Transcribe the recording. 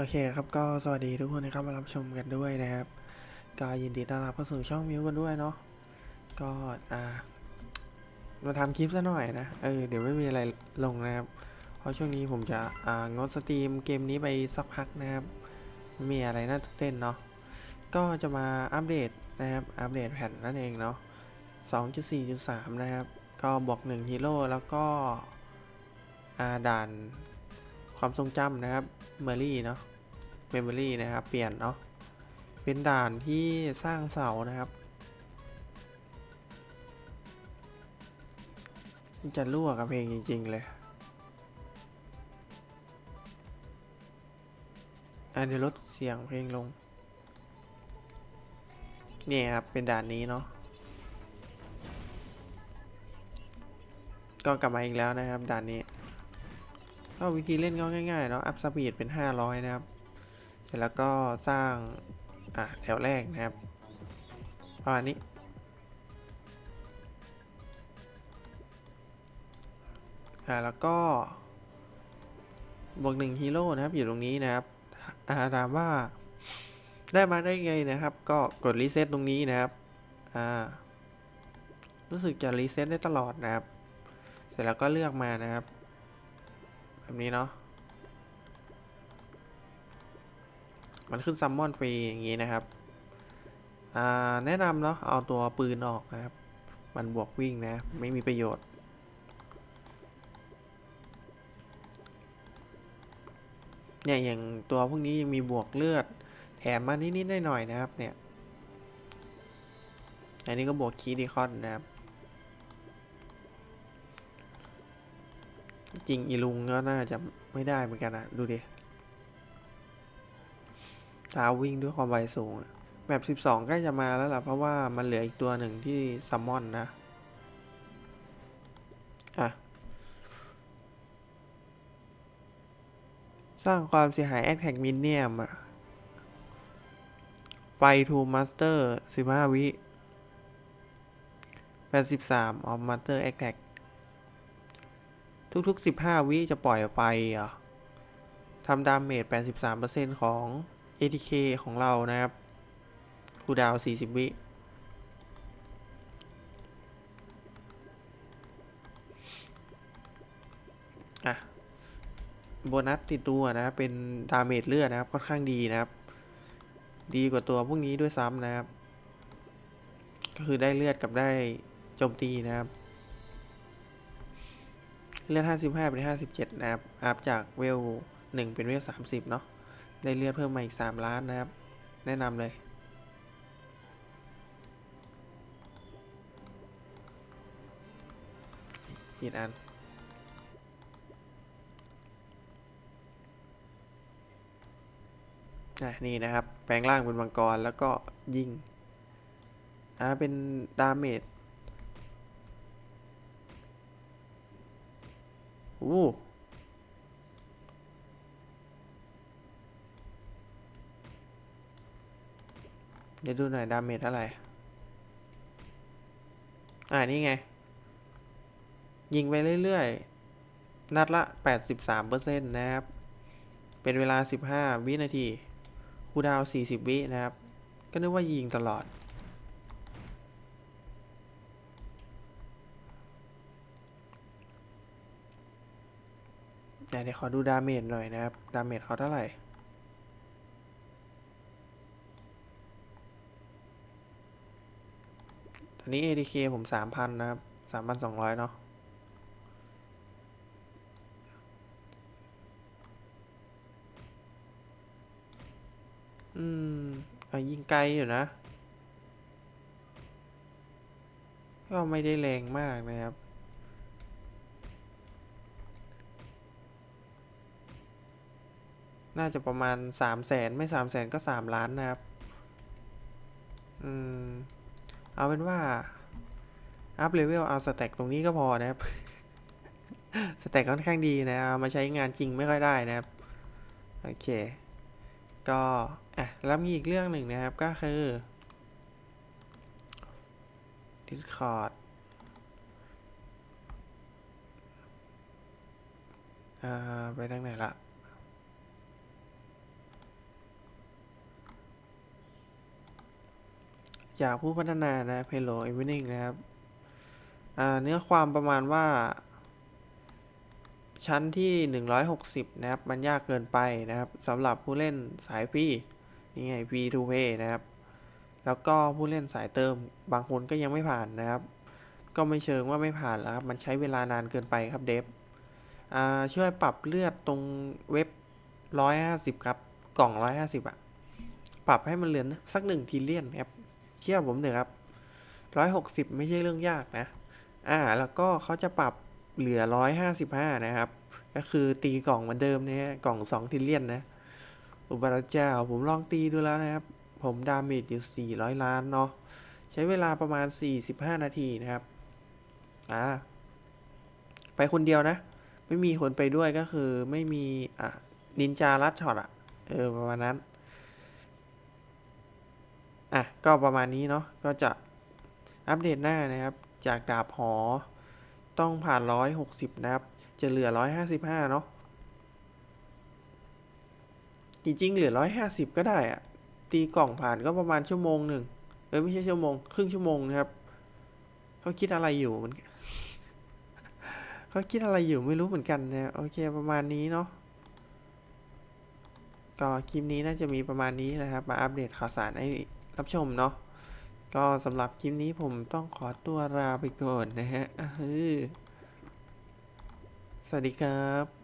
โอเคครับก็สวัสดีทุกคนที่เข้ามารับชมกันด้วยนะครับ ก็ยินดีต้อนรับเข้าสู่ช่องมิวกันด้วยเนาะก็อ่ามาทำคลิปซะหน่อยนะเออเดี๋ยวไม่มีอะไรลงนะครับ เพราะช่วงนี้ผมจะอ่างดสตรีมเกมนี้ไปสักพักนะครับม,มีอะไรน่าตื่นเต้นเนาะก็จะมาอัปเดตนะครับอัปเดตแผ่นนั่นเองเนาะ2.4.3 นะครับ ก็บวก1ฮีโร่แล้วก็อ่าด่าน ความทรงจำนะครับเมอรี่เนาะเมมโมรี่นะครับ เปลี่ยนเนาะ เป็นด่านที่สร้างเสานะครับ จะรั่วกับเพลงจริง ๆ เลยอะเดี๋ยวลดเสียงเพลงลงเนี่ยครับ เป็นด่านนี้เนาะก็กลับมาอีกแล้วนะครับด่านนี้ ก็วิธีเล่นก็ง่ายๆเนาะอัพสปีดเป็น 500 นะครับ เสร็จแล้วก็สร้าง อะแถวแรกนะครับประมาณนี้ อ่าแล้วก็บวกหนึ่งฮีโร่นะครับอยู่ตรงนี้นะครับอ่าถามว่าได้มาได้ไงนะครับ ก็กดรีเซ็ตตรงนี้นะครับ อ่า รู้สึกจะรีเซ็ตได้ตลอดนะครับ เสร็จแล้วก็เลือกมานะครับ แบบนี้เนาะมันขึ้นซัมมอนฟรีอย่างนี้นะครับแนะนำเนาะเอาตัวปืนออกนะครับ มันบวกวิ่งนะ ไม่มีประโยชน์ เนี่ยอย่างตัวพวกนี้ยังมีบวกเลือด แถมมานิดๆหน่อยๆนะครับเนี่ย อันนี้ก็บวกคีดีคอนนะครับ จริงอีลุงก็น่าจะไม่ได้เหมือนกันนะดูดิตาวิ่งด้วยความไวสูงแบบ12ใกล้จะมาแล้วล่ะ เพราะว่ามันเหลืออีกตัวหนึ่งที่ซัมมอนนะ อะ สร้างความเสียหายแอคแท็กมินเนียมอะไฟทูมาสเตอร์15 วิ83ออฟมาสเตอร์แอคแท็ก ทุก ๆ 15 วิจะปล่อยไปทำดาเมจ 83%ของ ATK ของเรานะครับคูดาว 40 วิ อะ โบนัสติดตัวนะเป็นดาเมจเลือดนะครับ ค่อนข้างดีนะครับ ดีกว่าตัวพวกนี้ด้วยซ้ำนะครับ ก็คือได้เลือดกับได้โจมตีนะครับ เลือด 55 เป็น 57 นะครับ อัพจากเวล 1 เป็นเวล 30 เนาะ ได้เลือดเพิ่มมาอีก 3 ล้านนะครับ แนะนำเลยผิดอัน นี่นะครับ แปลงร่างเป็นมังกรแล้วก็ยิง อ่า เป็นดาเมจ โอ้เดี๋ยวดูหน่อยดาเมจเท่าไร อ่านี่ไง ยิงไปเรื่อยๆ นัดละ 83%นะครับ เป็นเวลา 15 วินาที คูดาว 40 วินะครับ ก็นึกว่ายิงตลอด เดี๋ยวขอดูดาเมจหน่อยนะครับ ดาเมจเขาเท่าไหร่ตอนนี้ ATK ผมสามพันนะครับสามพันสองร้อยเนาะอืมอะยิงไกลอยู่นะ ก็ไม่ได้แรงมากนะครับ น่าจะประมาณสามแสนไม่สามแสนก็สามล้านนะครับ อืม เอาเป็นว่า อัพเลเวลเอาสแต็กตรงนี้ก็พอนะครับ สแต็กค่อนข้างดีนะเอามาใช้งานจริงไม่ค่อยได้นะครับ โอเค ก็ อะ แล้วมีอีกเรื่องหนึ่งนะครับก็คือ Discord อ่า ไปทางไหนละ จากผู้พัฒนานะเพโลเอเวนิงนะครับเนื้อความประมาณว่า ชั้นที่ 160 นะครับ มันยากเกินไปนะครับสำหรับผู้เล่นสายฟรีนี่ไง free to play นะครับ แล้วก็ผู้เล่นสายเติมบางคนก็ยังไม่ผ่านนะครับ ก็ไม่เชิงว่าไม่ผ่านแล้วครับ มันใช้เวลานานเกินไปครับเดฟช่วยปรับเลือดตรงเว็บ 150 ครับ กล่อง 150อะปรับให้มันเหลือสักหนึ่งทีเลียนครับ เชื่อผมเถอะครับ160ไม่ใช่เรื่องยากนะ อ่า แล้วก็เขาจะปรับเหลือ155นะครับ ก็คือตีกล่องเหมือนเดิมเนี่ยกล่อง2ทีเลียนนะ อุบาระเจ้าผมลองตีดูแล้วนะครับ ผมดาเมจอยู่400ล้านเนาะ ใช้เวลาประมาณ45นาทีนะครับ อ่า ไปคนเดียวนะ ไม่มีคนไปด้วยก็คือไม่มี อะ นินจารัดช็อตอะเออ ประมาณนั้น อะก็ประมาณนี้เนาะก็จะอัปเดตหน้านะครับ จากดาบหอ ต้องผ่าน 160 นะครับ จะเหลือ 155 เนาะจริงๆ เหลือ 150 ก็ได้อะตีกล่องผ่านก็ประมาณชั่วโมงหนึ่งเออไม่ใช่ชั่วโมง ครึ่งชั่วโมงนะครับเขาคิดอะไรอยู่เหมือนกันเขาคิดอะไรอยู่ไม่รู้เหมือนกันนะโอเคประมาณนี้เนาะก็คลิปนี้น่าจะมีประมาณนี้นะครับ มาอัปเดตข่าวสารให้ รับชมเนาะก็สำหรับคลิปนี้ผมต้องขอตัวลาไปก่อนนะฮะสวัสดีครับ